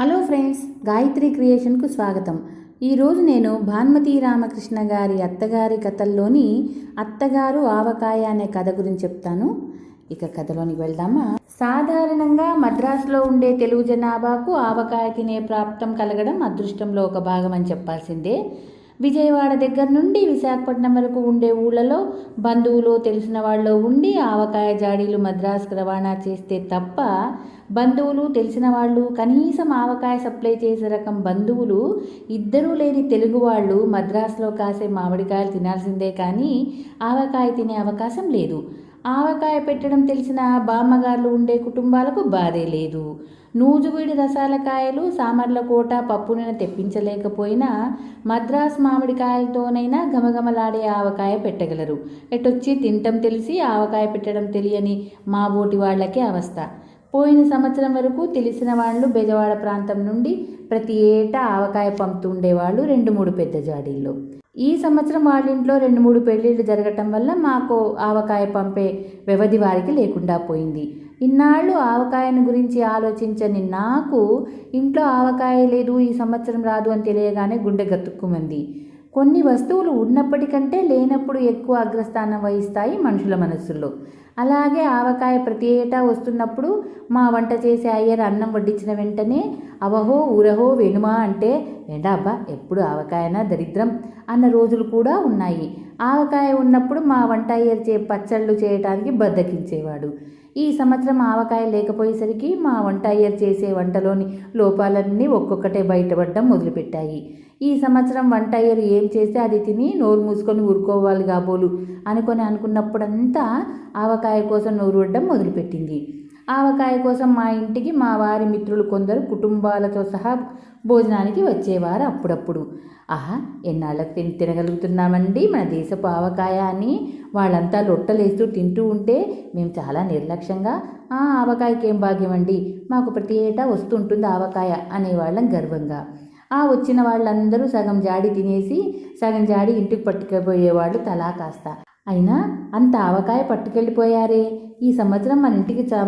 Hello friends Gayatri క్రియేషన్కు స్వాగతం. ఈరోజు నేను భాన్మతి రామకృష్ణ గారి అత్తగారి కథల్లోని అత్తగారు ఆవకాయ అనే కథ గురించి చెప్తాను. ఇక కథలోనికి వెళ్దామా? సాధారణంగా మద్రాసులో ఉండే తెలుగు జనాభాకు ఆవకాయ తినే ప్రాప్తం కలగడం అదృష్టంలో ఒక భాగం అని చెప్పాల్సిందే. విజయవాడ దగ్గర నుండి విశాఖపట్నం వరకు ఉండే ఊళ్ళలో బంధువులు తెలిసిన వాళ్ళు ఉండి ఆవకాయ జాడీలు మద్రాసుకు రవాణా చేస్తే తప్ప బంధువులు తెలిసిన వాళ్ళు కనీసం ఆవకాయ సప్లై చేసే రకం బంధువులు ఇద్దరూ లేని తెలుగు వాళ్ళు మద్రాసులో కాసే మామిడికాయలు తినాల్సిందే కానీ ఆవకాయ తినే అవకాశం లేదు. ఆవకాయ పెట్టడం తెలిసిన బామ్మగారులు ఉండే కుటుంబాలకు బాధే లేదు. నూజువీడి రసాల కాయలు సామర్లకోట పప్పునైనా తెప్పించలేకపోయినా మద్రాస్ మామిడికాయలతోనైనా గమగమలాడే ఆవకాయ పెట్టగలరు. ఎటొచ్చి తింటం తెలిసి ఆవకాయ పెట్టడం తెలియని మా బోటి వాళ్ళకే అవస్థ. పోయిన సంవత్సరం వరకు తెలిసిన వాళ్ళు బెజవాడ ప్రాంతం నుండి ప్రతి ఏటా ఆవకాయ పంపుతుండేవాళ్ళు రెండు మూడు పెద్ద జాడీల్లో. ఈ సంవత్సరం వాళ్ళ ఇంట్లో రెండు మూడు పెళ్ళిళ్ళు జరగటం వల్ల మాకు ఆవకాయ పంపే వ్యవధి వారికి లేకుండా పోయింది. ఇన్నాళ్ళు ఆవకాయను గురించి ఆలోచించని నాకు ఇంట్లో ఆవకాయ లేదు ఈ సంవత్సరం రాదు అని తెలియగానే గుండె గతుక్కుమంది. కొన్ని వస్తువులు ఉన్నప్పటికంటే లేనప్పుడు ఎక్కువ అగ్రస్థానం వహిస్తాయి మనుషుల మనస్సుల్లో. అలాగే ఆవకాయ ప్రతి ఏటా వస్తున్నప్పుడు మా వంట చేసే అయ్యర్ అన్నం వడ్డించిన వెంటనే అవహో ఊరహో వేణుమా అంటే ఏంటా అబ్బా ఎప్పుడు ఆవకాయనా దరిద్రం అన్న రోజులు కూడా ఉన్నాయి. ఆవకాయ ఉన్నప్పుడు మా వంట అయ్యర్ చే పచ్చళ్ళు చేయటానికి బద్దకించేవాడు. ఈ సంవత్సరం ఆవకాయ లేకపోయేసరికి మా వంట చేసే వంటలోని లోపాలన్నీ ఒక్కొక్కటే బయటపడడం మొదలుపెట్టాయి. ఈ సంవత్సరం వంట ఏం చేస్తే అది తిని నోరు మూసుకొని ఊరుకోవాలి కాబోలు అనుకొని అనుకున్నప్పుడంతా ఆవకాయ కోసం నోరు వడ్డం మొదలుపెట్టింది. ఆవకాయ కోసం మా ఇంటికి మా వారి మిత్రులు కొందరు కుటుంబాలతో సహా భోజనానికి వచ్చేవారు అప్పుడప్పుడు. ఆహా ఎన్నాళ్ళకి తిని తినగలుగుతున్నామండి మన దేశపు ఆవకాయ అని వాళ్ళంతా లొట్టలేస్తూ తింటూ ఉంటే మేము చాలా నిర్లక్ష్యంగా ఆ ఆవకాయకి ఏం భాగ్యం అండి మాకు ప్రతి ఏటా వస్తుంటుంది ఆవకాయ అనేవాళ్ళం గర్వంగా. ఆ వచ్చిన వాళ్ళందరూ సగం జాడి తినేసి సగం జాడి ఇంటికి పట్టుకుపోయేవాళ్ళు తలా కాస్త. అయినా అంత ఆవకాయ పట్టుకెళ్ళిపోయారే. ఈ సంవత్సరం మన ఇంటికి చా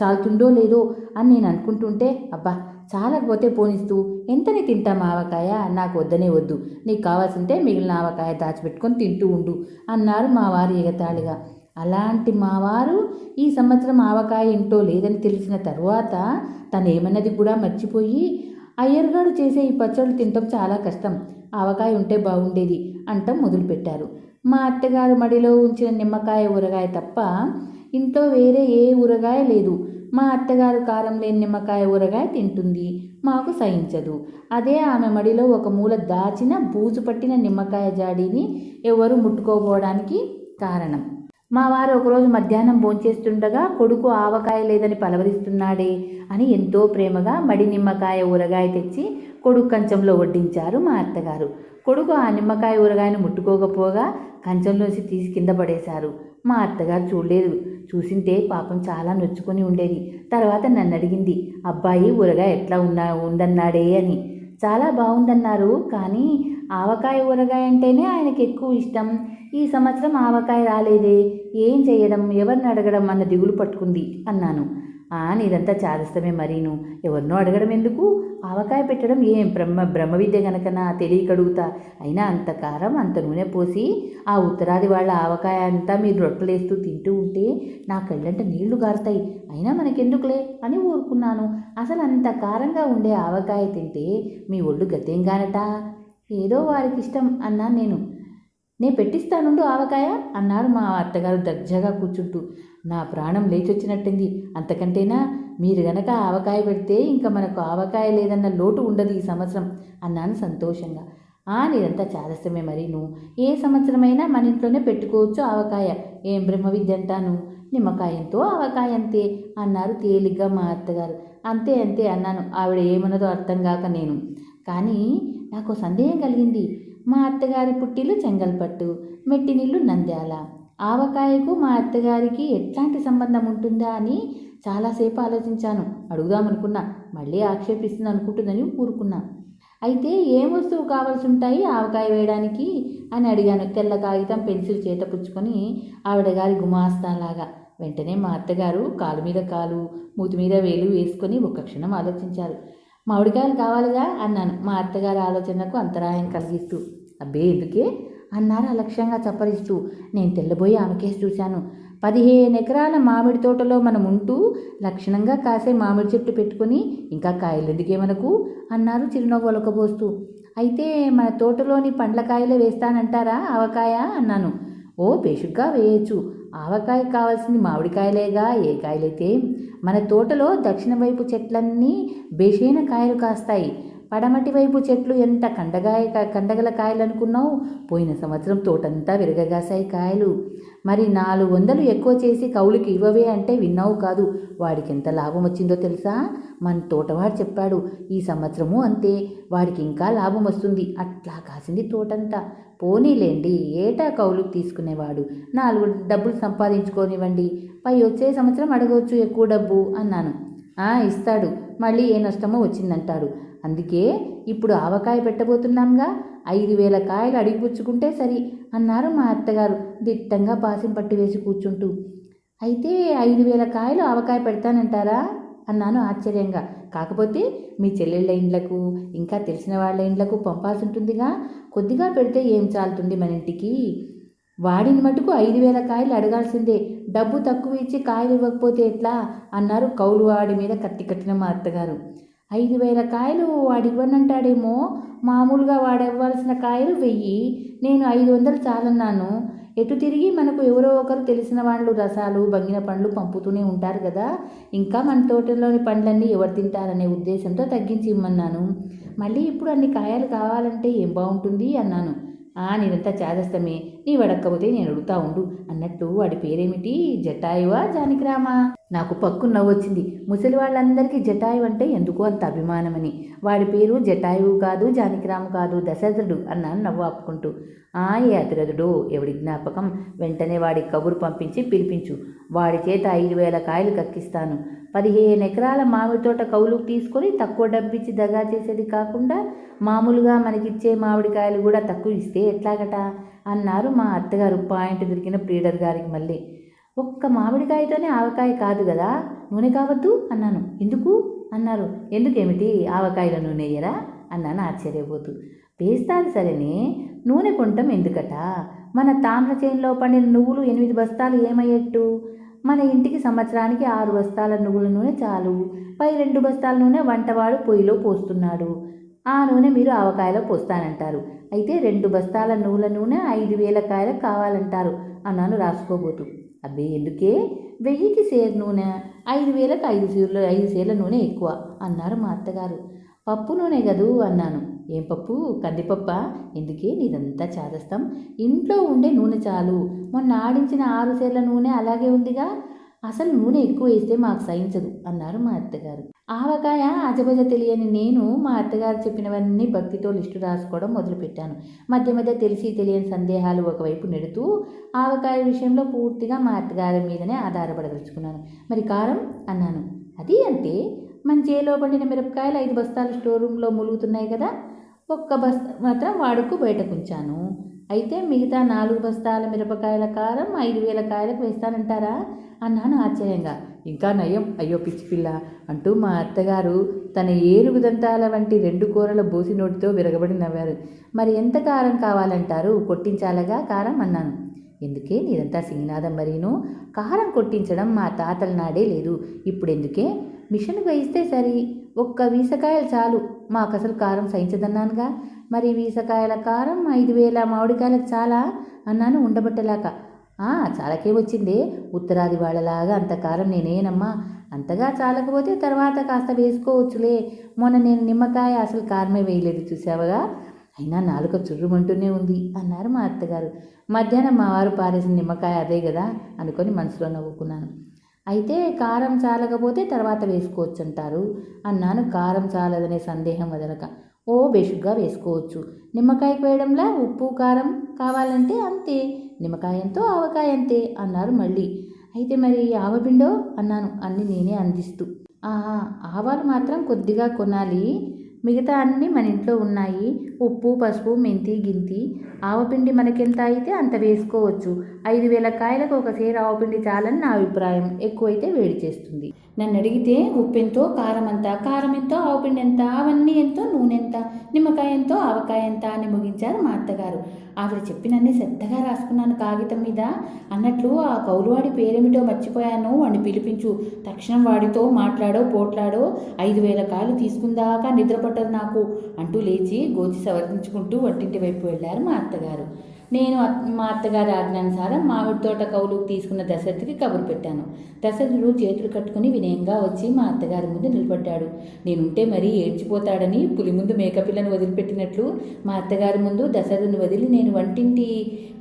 చాలుతుందో లేదో అని నేను అనుకుంటుంటే అబ్బా చాలకపోతే పోనిస్తూ ఎంతని తింటాం ఆవకాయ? నాకు వద్దనే వద్దు. నీకు కావాల్సింటే మిగిలిన ఆవకాయ దాచిపెట్టుకొని తింటూ ఉండు అన్నారు మా వారు ఎగతాళిగా. అలాంటి మావారు ఈ సంవత్సరం ఆవకాయ ఏంటో లేదని తెలిసిన తరువాత తను ఏమన్నది కూడా మర్చిపోయి అయ్యర్గాడు చేసే ఈ పచ్చళ్ళు తినటం చాలా కష్టం. ఆవకాయ ఉంటే బాగుండేది అంటం మొదలుపెట్టారు. మా అత్తగారు మడిలో ఉంచిన నిమ్మకాయ ఊరగాయ తప్ప ఇంట్లో వేరే ఏ ఊరగాయ లేదు. మా అత్తగారు కారం లేని నిమ్మకాయ ఊరగాయ తింటుంది. మాకు సహించదు. అదే ఆమె మడిలో ఒక మూల దాచిన బూజు పట్టిన నిమ్మకాయ జాడీని ఎవరు ముట్టుకోపోవడానికి కారణం. మా వారు ఒకరోజు మధ్యాహ్నం భోంచేస్తుండగా కొడుకు ఆవకాయ లేదని పలవరిస్తున్నాడే అని ఎంతో ప్రేమగా మడి నిమ్మకాయ ఊరగాయ తెచ్చి కొడుకు కంచంలో వడ్డించారు మా అత్తగారు. కొడుకు ఆ నిమ్మకాయ ఊరగాయను ముట్టుకోకపోగా కంచంలోంచి తీసి కింద పడేశారు. మా అత్తగారు చూడలేదు. చూసింటే పాపం చాలా నొచ్చుకొని ఉండేది. తర్వాత నన్ను అడిగింది అబ్బాయి ఊరగాయ ఎట్లా ఉన్నా ఉందన్నాడే అని. చాలా బాగుందన్నారు కానీ ఆవకాయ ఊరగాయ అంటేనే ఆయనకి ఎక్కువ ఇష్టం. ఈ సంవత్సరం ఆవకాయ రాలేదే. ఏం చేయడం ఎవరిని అడగడం అన్న దిగులు పట్టుకుంది అన్నాను. ఆ నీదంతా చాదస్తమే మరీను. ఎవరినో అడగడం ఎందుకు? ఆవకాయ పెట్టడం ఏం? బ్రహ్మ బ్రహ్మ విద్య గనకనా? తెలియకడుగుతా అయినా అంత కారం అంత నూనె పోసి ఆ ఉత్తరాది వాళ్ళ ఆవకాయ అంతా మీరు రొట్టెలేస్తూ తింటూ ఉంటే నా కళ్ళంట నీళ్ళు గారుతాయి. అయినా మనకెందుకులే అని ఊరుకున్నాను. అసలు అంత కారంగా ఉండే ఆవకాయ తింటే మీ ఒళ్ళు గతేం గతేంగానట ఏదో వారికి ఇష్టం అన్నాను నేను. నే పెట్టిస్తానుండు ఆవకాయ అన్నారు మా అత్తగారు దర్జాగా కూర్చుంటూ. నా ప్రాణం లేచొచ్చినట్టుంది. అంతకంటేనా? మీరు గనక ఆవకాయ పెడితే ఇంకా మనకు ఆవకాయ లేదన్న లోటు ఉండదు ఈ సంవత్సరం అన్నాను సంతోషంగా. ఆ నీదంతా చాదస్యమే మరి నువ్వు ఏ సంవత్సరమైనా మన ఇంట్లోనే పెట్టుకోవచ్చు ఆవకాయ. ఏం బ్రహ్మ విద్య అంటాను? నిమ్మకాయంతో ఆవకాయ అంతే అన్నారు తేలిగ్గా మా అత్తగారు. అంతే అంతే అన్నాను. ఆవిడ ఏమన్నదో అర్థం కాక నేను. కానీ నాకు సందేహం కలిగింది. మా అత్తగారి పుట్టిల్లు చెంగల్పట్టు మెట్టినిల్లు నంద్యాల. ఆవకాయకు మా అత్తగారికి ఎట్లాంటి సంబంధం ఉంటుందా అని చాలాసేపు ఆలోచించాను. అడుగుదామనుకున్నా. మళ్ళీ ఆక్షేపిస్తుంది అనుకుంటుందని ఊరుకున్నా. అయితే ఏం వస్తువు కావాల్సి ఉంటాయి ఆవకాయ వేయడానికి అని అడిగాను. తెల్ల కాగితం పెన్సిల్ చేత పుచ్చుకొని ఆవిడ గారి గుమాస్తాలాగా వెంటనే మా అత్తగారు కాలు మీద కాలు మూతి మీద వేలు వేసుకొని ఒక్క క్షణం ఆలోచించారు. మామిడికాయలు కావాలిగా అన్నాను. మా అత్తగారి ఆలోచనకు అంతరాయం కలిగిస్తూ. అబ్బే ఎందుకే? అన్నారు అలక్ష్యంగా చప్పరిస్తూ. నేను తెల్లబోయి ఆమెకేసి చూశాను. పదిహేను ఎకరాల మామిడి తోటలో మనం ఉంటూ లక్షణంగా కాసే మామిడి చెట్టు పెట్టుకొని ఇంకా కాయలు ఎందుకే మనకు అన్నారు చిరునవ్వు ఒలకబోస్తూ. అయితే మన తోటలోని పండ్ల కాయలే వేస్తానంటారా? ఆవకాయ? అన్నాను. ఓ బేషుగ్గా వేయచ్చు. ఆవకాయ కావాల్సింది మామిడికాయలేగా ఏ కాయలైతే మన తోటలో దక్షిణ వైపు చెట్లన్నీ బేషైన కాయలు కాస్తాయి. పడమటి వైపు చెట్లు ఎంత కండగాయ కండగల కాయలు అనుకున్నావు పోయిన సంవత్సరం తోటంతా విరగగాసాయి కాయలు. మరి నాలుగు వందలు ఎక్కువ చేసి కౌలుకి ఇవ్వవే అంటే విన్నావు కాదు. వాడికి ఎంత లాభం వచ్చిందో తెలుసా? మన తోటవాడు చెప్పాడు ఈ సంవత్సరము అంతే వాడికి ఇంకా లాభం వస్తుంది. అట్లా కాసింది తోటంతా. పోనీలేండి ఏటా కౌలుకు తీసుకునేవాడు. నాలుగు డబ్బులు సంపాదించుకోనివ్వండి. పై వచ్చే సంవత్సరం అడగవచ్చు ఎక్కువ డబ్బు అన్నాను. "ఆ, ఇస్తాడు. మళ్ళీ ఏ నష్టమో వచ్చిందంటాడు. అందుకే ఇప్పుడు ఆవకాయ పెట్టబోతున్నాంగా. ఐదు వేల కాయలు అడిగిపుచ్చుకుంటే సరి అన్నారు మా అత్తగారు దిట్టంగా పాసిం పట్టి వేసి కూర్చుంటూ. అయితే ఐదు వేల కాయలు ఆవకాయ పెడతానంటారా? అన్నాను ఆశ్చర్యంగా. కాకపోతే మీ చెల్లెళ్ళ ఇండ్లకు ఇంకా తెలిసిన వాళ్ళ ఇండ్లకు పంపాల్సి ఉంటుందిగా కొద్దిగా పెడితే ఏం చాలుతుంది మన ఇంటికి? వాడిని మటుకు ఐదు వేల కాయలు అడగాల్సిందే. డబ్బు తక్కువ ఇచ్చి కాయలు ఇవ్వకపోతే ఎట్లా? అన్నారు కౌలు వాడి మీద కత్తి కట్టిన మా అత్తగారు. ఐదు వేల కాయలు వాడు ఇవ్వనంటాడేమో మామూలుగా వాడివ్వాల్సిన కాయలు వెయ్యి. నేను ఐదు వందలు చాలన్నాను. ఎటు తిరిగి మనకు ఎవరో ఒకరు తెలిసిన వాళ్ళు రసాలు బంగిన పండ్లు పంపుతూనే ఉంటారు కదా. ఇంకా మన తోటలోని పండ్లన్నీ ఎవరు తింటారనే ఉద్దేశంతో తగ్గించి ఇమ్మన్నాను. మళ్ళీ ఇప్పుడు అన్ని కాయలు కావాలంటే ఏం బాగుంటుంది అన్నాను. ఆ నేనంతా చేదస్తమే. నీ వడక్కపోతే నేను అడుగుతా ఉండు. అన్నట్టు వాడి పేరేమిటి? జటాయువా? జానకిరామా? నాకు పక్కు నవ్వొచ్చింది. ముసలి వాళ్ళందరికీ జటాయు అంటే ఎందుకు అంత అభిమానమని. వాడి పేరు జటాయువు కాదు జానకిరాము కాదు దశరథుడు అన్నాను నవ్వు ఆపుకుంటూ. ఆ ఏ అతిరథుడు? ఎవడి జ్ఞాపకం? వెంటనే వాడి కబురు పంపించి పిలిపించు. వాడి చేత ఐదు వేల కాయలు కక్కిస్తాను. పదిహేను ఎకరాల మామిడి తోట కౌలుకు తీసుకొని తక్కువ డబ్బిచ్చి దగా చేసేది కాకుండా మామూలుగా మనకిచ్చే మామిడికాయలు కూడా తక్కువ ఇస్తే ఎట్లాగట? అన్నారు మా అత్తగారు పాయింట్ దొరికిన ప్రీడర్ గారికి మళ్ళీ. ఒక్క మామిడికాయతోనే ఆవకాయ కాదు కదా నూనె కావద్దు? అన్నాను. ఎందుకు? అన్నారు. ఎందుకేమిటి? ఆవకాయల నూనె ఎరా అన్నాను ఆశ్చర్యపోతూ. వేస్తాను సరేనే నూనె కొంటాం ఎందుకట? మన తామ్ర చేనులో పండిన నువ్వులు ఎనిమిది బస్తాలు ఏమయ్యట్టు? మన ఇంటికి సంవత్సరానికి ఆరు బస్తాల నువ్వుల నూనె చాలు. పై రెండు బస్తాల నూనె వంటవాడు పొయ్యిలో పోస్తున్నాడు. ఆ నూనె మీరు ఆవకాయలో పోస్తానంటారు. అయితే రెండు బస్తాల నూల నూనె ఐదు వేల కాయలు కావాలంటారు అన్నాను రాసుకోబోతూ. అబ్బే ఎందుకే? వెయ్యికి సేర్ నూనె ఐదు వేలకు ఐదు సీర్లు ఐదు సేర్ల నూనె ఎక్కువ అన్నారు మా అత్తగారు. పప్పు నూనె కదూ అన్నాను. ఏం పప్పు? కందిపప్ప? ఎందుకే? నీదంతా చాదస్తాం. ఇంట్లో ఉండే నూనె చాలు. మొన్న ఆడించిన ఆరు సేర్ల నూనె అలాగే ఉందిగా. అసలు నూనె ఎక్కువ వేస్తే మాకు సహించదు అన్నారు మా అత్తగారు. ఆవకాయ అజబజ తెలియని నేను మా అత్తగారు చెప్పినవన్నీ భక్తితో లిస్టు రాసుకోవడం మొదలుపెట్టాను. మధ్య మధ్య తెలిసి తెలియని సందేహాలు ఒకవైపు నెడుతూ ఆవకాయ విషయంలో పూర్తిగా మా అత్తగారి మీదనే ఆధారపడదలుచుకున్నాను. మరి కారం? అన్నాను. అది అంటే మన చేలో పండిన మిరపకాయలు ఐదు బస్తాలు స్టోర్ రూమ్లో ములుగుతున్నాయి కదా ఒక్క బస్తా మాత్రం వాడుకు బయటకు ఉంచాను. అయితే మిగతా నాలుగు బస్తాల మిరపకాయల కారం ఐదు వేల కాయలకు వేస్తానంటారా? అన్నాను ఆశ్చర్యంగా. ఇంకా నయం. అయ్యో పిచ్చి పిల్ల అంటూ మా అత్తగారు తన ఏనుగు దంతాల వంటి రెండు కూరల బోసి నోటితో విరగబడి నవ్వారు. మరి ఎంత కారం కావాలంటారు? కొట్టించాలగా కారం అన్నాను. ఎందుకే? నీదంతా సింగినాదం మరీను. కారం కొట్టించడం మా తాతల నాడే లేదు. ఇప్పుడు ఎందుకే మిషన్ వేయిస్తే సరి. ఒక్క వీసకాయలు చాలు. మాకు అసలు కారం సహించదన్నానుగా. మరి వీసకాయల కారం ఐదు వేల మామిడికాయలకు చాలా అన్నాను ఉండబట్టలాక. చాలకే వచ్చింది. ఉత్తరాది వాళ్ళలాగా అంత కారం నేనేనమ్మా. అంతగా చాలకపోతే తర్వాత కాస్త వేసుకోవచ్చులే. మొన్న నేను నిమ్మకాయ అసలు కారమే వేయలేదు చూసావగా అయినా నాలుక చుర్రుమంటూనే ఉంది అన్నారు మా అత్తగారు. మధ్యాహ్నం మా వారు పారేసిన నిమ్మకాయ అదే కదా అనుకొని మనసులో నవ్వుకున్నాను. అయితే కారం చాలకపోతే తర్వాత వేసుకోవచ్చు అంటారు అన్నాను. కారం చాలదనే సందేహం వదలక. ఓ బేషుగ్గా వేసుకోవచ్చు. నిమ్మకాయకు వేయడంలా ఉప్పు కారం కావాలంటే అంతే. నిమ్మకాయంతో ఆవకాయ అంతే అన్నారు మళ్ళీ. అయితే మరి ఆవపిండో అన్నాను. అన్ని నేనే అందిస్తూ. "ఆ, ఆవాలు మాత్రం కొద్దిగా కొనాలి. మిగతా అన్నీ మన ఇంట్లో ఉన్నాయి. ఉప్పు పసుపు మెంతి గింతి. ఆవపిండి మనకెంత అయితే అంత వేసుకోవచ్చు. ఐదు వేల కాయలకు ఒక సేర ఆవుపిండి చాలని నా అభిప్రాయం. ఎక్కువైతే వేడి చేస్తుంది. నన్ను అడిగితే ఉప్పు ఎంతో కారం ఎంత కారం ఎంతో ఆవపిండి ఎంత అవన్నీ ఎంతో నూనె ఎంత నిమ్మకాయ ఎంతో ఆవకాయ ఎంత అని ముగించారు మా అత్తగారు. ఆవిడ చెప్పినన్ని శ్రద్ధగా రాసుకున్నాను కాగితం మీద. అన్నట్లు ఆ కౌలువాడి పేరేమిటో మర్చిపోయాను. వాడిని పిలిపించు. తక్షణం వాడితో మాట్లాడో పోట్లాడో ఐదు వేల కాయలు తీసుకుందాకా నిద్రపట్టదు నాకు అంటూ లేచి గోచి సవరించుకుంటూ వంటింటి వైపు వెళ్ళారు మా అత్తగారు. నేను మా అత్తగారి ఆజ్ఞానుసారం మామిడి తోట కౌలు తీసుకున్న దశరథికి కబురు పెట్టాను. దశరథుడు చేతులు కట్టుకుని వినయంగా వచ్చి మా అత్తగారి ముందు నిలబడ్డాడు. నేనుంటే మరీ ఏడ్చిపోతాడని పులి ముందు మేకపిల్లను వదిలిపెట్టినట్లు మా అత్తగారి ముందు దశరథుని వదిలి నేను వంటింటి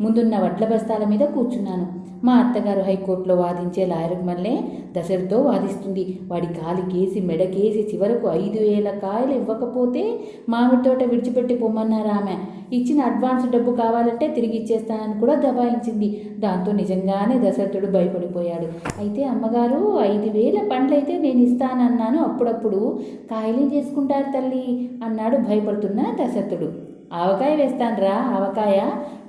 ముందున్న వడ్ల బస్తాల మీద కూర్చున్నాను. మా అత్తగారు హైకోర్టులో వాదించే లాయర్కి మళ్ళీ దశరథతో వాదిస్తుంది. వాడి కాలికేసి మెడకేసి చివరకు ఐదు వేల కాయలు ఇవ్వకపోతే మామిడి తోట విడిచిపెట్టి పొమ్మన్నారు ఆమె? ఇచ్చిన అడ్వాన్స్ డబ్బు కావాలంటే తిరిగి ఇచ్చేస్తానని కూడా దబాయించింది. దాంతో నిజంగానే దశరథుడు భయపడిపోయాడు. అయితే అమ్మగారు ఐదు వేల పండ్లైతే నేను ఇస్తానన్నాను. అప్పుడప్పుడు కాయలేం చేసుకుంటారు తల్లి? అన్నాడు భయపడుతున్న దశరథుడు. ఆవకాయ వేస్తానురా ఆవకాయ.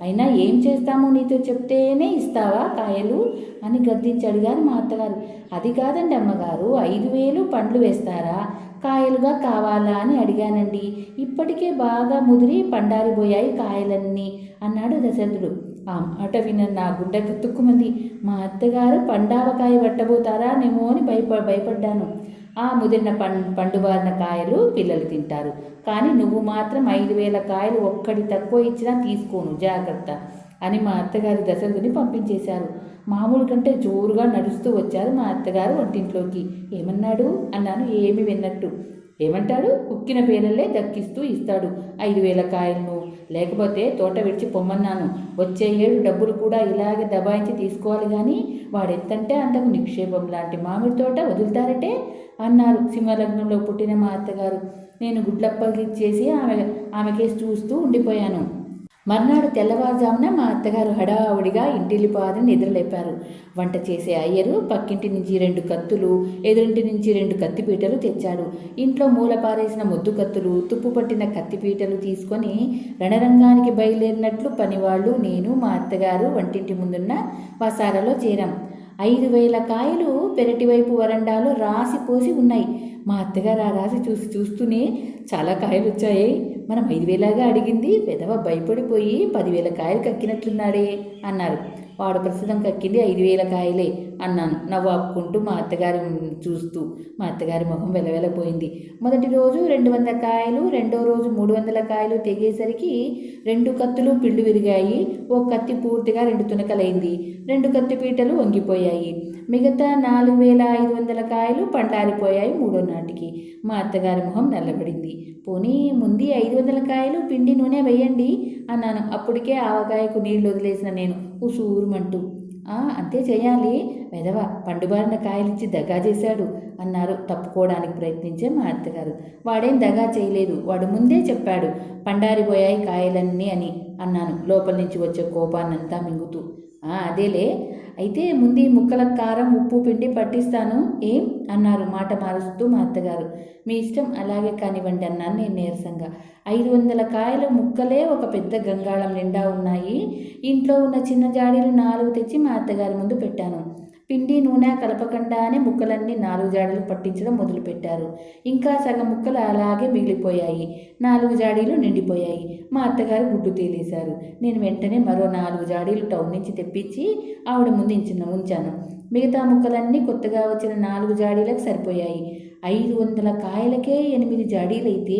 అయినా ఏం చేస్తాము నీతో చెప్తేనే ఇస్తావా కాయలు? అని గద్దించాడు గారు మా అత్తగారు. అది కాదండి అమ్మగారు ఐదు వేలు పండ్లు వేస్తారా? కాయలుగా కావాలా అని అడిగానండి. ఇప్పటికే బాగా ముదిరి పండారిపోయాయి కాయలన్నీ అన్నాడు దశరథుడు. ఆ మాట విన్న నా గుండె తుక్కుమంది మా అత్తగారు పండావకాయ పట్టబోతారా నేమో అని భయప భయపడ్డాను. ఆ ముదిరిన పం పండుబారిన కాయలు పిల్లలు తింటారు. కానీ నువ్వు మాత్రం ఐదు వేల కాయలు ఒక్కడి తక్కువ ఇచ్చినా తీసుకోను జాగ్రత్త అని మా అత్తగారు దశరథుని పంపించేశారు. మామూలు కంటే జోరుగా నడుస్తూ వచ్చారు మా అత్తగారు వంటింట్లోకి. ఏమన్నాడు? అన్నాను ఏమి విన్నట్టు. ఏమంటాడు? ఉక్కిన పేలల్లే దక్కిస్తూ ఇస్తాడు. ఐదు వేల కాయలను లేకపోతే తోట విడిచి పొమ్మన్నాను. వచ్చే ఏడు డబ్బులు కూడా ఇలాగే దబాయించి తీసుకోవాలి కానీ వాడెంతంటే అంతకు నిక్షేపం లాంటి మామిడి తోట వదులుతారటే? అన్నారు సింహలగ్నంలో పుట్టిన మా అత్తగారు. నేను గుడ్లప్పగిచ్చేసి ఆమె ఆమెకేసి చూస్తూ ఉండిపోయాను. మర్నాడు తెల్లవారుజామున మా అత్తగారు హడావుడిగా ఇంటిల్లిపోవాలని నిద్రలేపారు. వంట చేసే అయ్యరు పక్కింటి నుంచి రెండు కత్తులు ఎదురింటి నుంచి రెండు కత్తిపీటలు తెచ్చాడు. ఇంట్లో మూల పారేసిన మొద్దు కత్తులు తుప్పు పట్టిన కత్తిపీటలు తీసుకొని రణరంగానికి బయలుదేరినట్లు పనివాళ్ళు నేను మా అత్తగారు వంటింటి ముందున్న వసారలో చేరాం. ఐదు వేల కాయలు పెరటి వైపు వరండాలో రాసి పోసి ఉన్నాయి. మా అత్తగారు ఆ రాసి చూసి చూస్తూనే చాలా కాయలు వచ్చాయి మనం ఐదు వేలాగా అడిగింది పెదవ భయపడిపోయి పదివేల కాయలు కక్కినట్లున్నాడే అన్నారు. వాడు ప్రస్తుతం కక్కింది ఐదు వేల కాయలే అన్నాను. నవ్వు ఆపుకుంటూ మా అత్తగారి చూస్తూ మా అత్తగారి ముఖం వెలవెలపోయింది. మొదటి రోజు రెండు వందల కాయలు రెండో రోజు మూడు వందల కాయలు తెగేసరికి రెండు కత్తులు పిళ్ళు విరిగాయి. ఓ కత్తి పూర్తిగా రెండు తునకలైంది. రెండు కత్తి పీటలు వంగిపోయాయి. మిగతా నాలుగు వేల ఐదు వందల కాయలు పండారిపోయాయి మూడో నాటికి. మా అత్తగారి మొహం నల్లబడింది. పోనీ ముందు ఐదు వందల కాయలు పిండి నూనె వేయండి అన్నాను. అప్పటికే ఆవకాయకు నీళ్ళు వదిలేసిన నేను. ఉసూరుమంటూ "ఆ, అంతే చేయాలి. వెదవ పండుబారిన కాయలిచ్చి దగా చేశాడు అన్నారు. తప్పుకోవడానికి ప్రయత్నించే మా అత్తగారు. వాడేం దగా చేయలేదు. వాడు ముందే చెప్పాడు పండారిపోయాయి కాయలన్నీ అని అన్నాను. లోపల నుంచి వచ్చే కోపాన్నంతా మింగుతూ. అదేలే. అయితే ముందు ఈ ముక్కల కారం ఉప్పు పిండి పట్టిస్తాను. ఏం? అన్నారు. మాట మారుస్తూ మా అత్తగారు. మీ ఇష్టం అలాగే కానివ్వండి అన్నాను నేను నీరసంగా. ఐదు వందల కాయల ముక్కలే ఒక పెద్ద గంగాళం నిండా ఉన్నాయి. ఇంట్లో ఉన్న చిన్న జాడీలు నాలుగు తెచ్చి మా అత్తగారి ముందు పెట్టాను. పిండి నూనె కలపకుండానే ముక్కలన్నీ నాలుగు జాడీలు పట్టించడం మొదలుపెట్టారు. ఇంకా సగం ముక్కలు అలాగే మిగిలిపోయాయి. నాలుగు జాడీలు నిండిపోయాయి. మా అత్తగారు గుడ్డు తేలేశారు. నేను వెంటనే మరో నాలుగు జాడీలు టౌన్ నుంచి తెప్పించి ఆవిడ ముందించిన ఉంచాను. మిగతా ముక్కలన్నీ కొత్తగా వచ్చిన నాలుగు జాడీలకు సరిపోయాయి. ఐదు వందల కాయలకే ఎనిమిది జాడీలైతే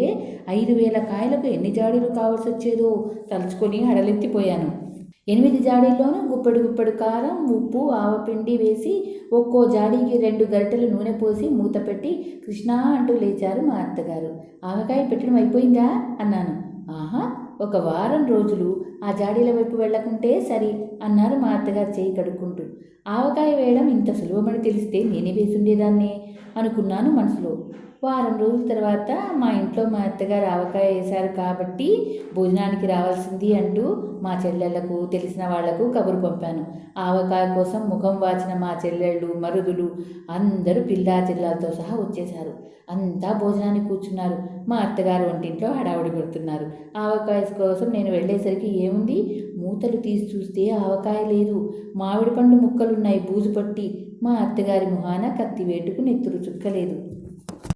ఐదు వేల కాయలకు ఎన్ని జాడీలు కావాల్సి వచ్చేదో తలుచుకొని హడలెత్తిపోయాను. ఎనిమిది జాడీల్లోనూ గుప్పెడు గుప్పెడు కారం ఉప్పు ఆవపిండి వేసి ఒక్కో జాడీకి రెండు గరిటెలు నూనె పోసి మూత పెట్టి కృష్ణా అంటూ లేచారు మా అత్తగారు. ఆవకాయ పెట్టడం అయిపోయిందా? అన్నాను. ఆహా ఒక వారం రోజులు. ఆ జాడీల వైపు వెళ్ళకుంటే సరి అన్నారు మా అత్తగారు చేయి కడుక్కుంటూ. ఆవకాయ వేయడం ఇంత సులభమని తెలిస్తే నేనే వేసుండేదాన్నే అనుకున్నాను మనసులో. వారం రోజుల తర్వాత మా ఇంట్లో మా అత్తగారు ఆవకాయ వేశారు కాబట్టి భోజనానికి రావాల్సింది అంటూ మా చెల్లెళ్ళకు తెలిసిన వాళ్ళకు కబురు పంపాను. ఆవకాయ కోసం ముఖం వాచిన మా చెల్లెళ్ళు మరుదులు అందరూ పిల్లా జిల్లాలతో సహా వచ్చేశారు. అంతా భోజనానికి కూర్చున్నారు. మా అత్తగారు వంటింట్లో హడావుడి పెడుతున్నారు. ఆవకాయ కోసం నేను వెళ్ళేసరికి ఏముంది? మూతలు తీసి చూస్తే ఆవకాయ లేదు. మామిడి పండు ముక్కలున్నాయి బూజు పట్టి మా అత్తగారి మొహాన కత్తి వేటుకు నెత్తురు చుక్కలేదు.